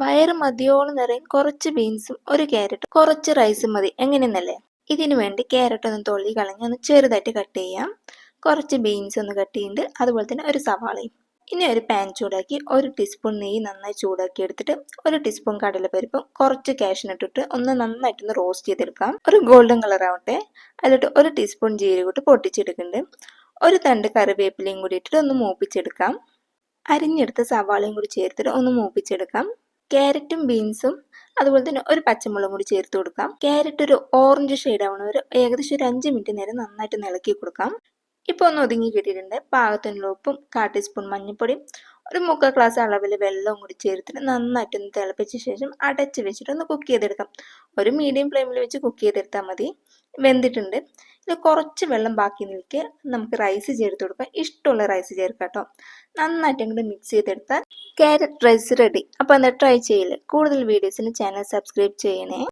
വയറ് മതിയോളം നിറയും കുറച്ച് ബീൻസും ഒരു ക്യാരറ്റും. കുറച്ച് റൈസും മതി. എങ്ങനെയെന്നല്ലേ? ഇതിനു വേണ്ടി ക്യാരറ്റ് ഒന്ന് തൊള്ളി കളഞ്ഞ് ഒന്ന് ചെറുതായിട്ട് കട്ട് ചെയ്യാം. കുറച്ച് ബീൻസ് ഒന്ന് കട്ട് ചെയ്യുന്നുണ്ട് അതുപോലെ തന്നെ ഒരു സവാളയും. ഇനി ഒരു പാൻ ചൂടാക്കി ഒരു ടീസ്പൂൺ നെയ്യ് നന്നായി ചൂടാക്കി എടുത്തിട്ട് ഒരു ടീസ്പൂൺ കടലപ്പരിപ്പും കുറച്ച് കാഷ്നട്ടിട്ട് ഒന്ന് നന്നായിട്ടൊന്ന് റോസ്റ്റ് ചെയ്തെടുക്കാം. ഒരു ഗോൾഡൻ കളർ ആവട്ടെ. അതിലിട്ട് ഒരു ടീസ്പൂൺ ജീരകം ഇട്ട് പൊട്ടിച്ചെടുക്കുന്നുണ്ട്. ഒരു തണ്ട് കറിവേപ്പിലയും കൂടി ഇട്ടിട്ട് ഒന്ന് മൂപ്പിച്ചെടുക്കാം. അരിഞ്ഞെടുത്ത സവാളയും കൂടി ചേർത്തിട്ട് ഒന്ന് മൂപ്പിച്ചെടുക്കാം. ക്യാരറ്റും ബീൻസും അതുപോലെ തന്നെ ഒരു പച്ചമുളകും കൂടി ചേർത്ത് കൊടുക്കാം. ക്യാരറ്റ് ഒരു ഓറഞ്ച് ഷെയ്ഡ് ആവണ ഒരു ഏകദേശം ഒരു അഞ്ച് മിനിറ്റ് നേരം നന്നായിട്ട് ഇളക്കി കൊടുക്കാം. ഇപ്പോൾ ഒന്ന് ഒതുങ്ങി കിട്ടിയിട്ടുണ്ട്. പാകത്തിനുള്ള ഉപ്പും കാ ടീസ്പൂൺ മഞ്ഞൾപ്പൊടിയും ഒരു മുക്കാൽ ഗ്ലാസ് അളവിൽ വെള്ളവും കൂടി ചേർത്തിട്ട് നന്നായിട്ടൊന്ന് തിളപ്പിച്ച ശേഷം അടച്ച് വെച്ചിട്ട് ഒന്ന് കുക്ക് ചെയ്തെടുക്കാം. ഒരു മീഡിയം ഫ്ലെയിമിൽ വെച്ച് കുക്ക് ചെയ്തെടുത്താൽ മതി. വെന്തിട്ടുണ്ട്. ഇത് കുറച്ച് വെള്ളം ബാക്കി നിൽക്കുക നമുക്ക് റൈസ് ചേർത്ത് കൊടുക്കാം. ഇഷ്ടമുള്ള റൈസ് ചേർക്കാം കേട്ടോ. നന്നായിട്ട് അങ്ങോട്ട് മിക്സ് ചെയ്തെടുത്താൽ ക്യാരറ്റ് റൈസ് റെഡി അപ്പോൾ എന്താ ട്രൈ ചെയ്യില്ലേ കൂടുതൽ വീഡിയോസിന് ചാനൽ സബ്സ്ക്രൈബ് ചെയ്യണേ.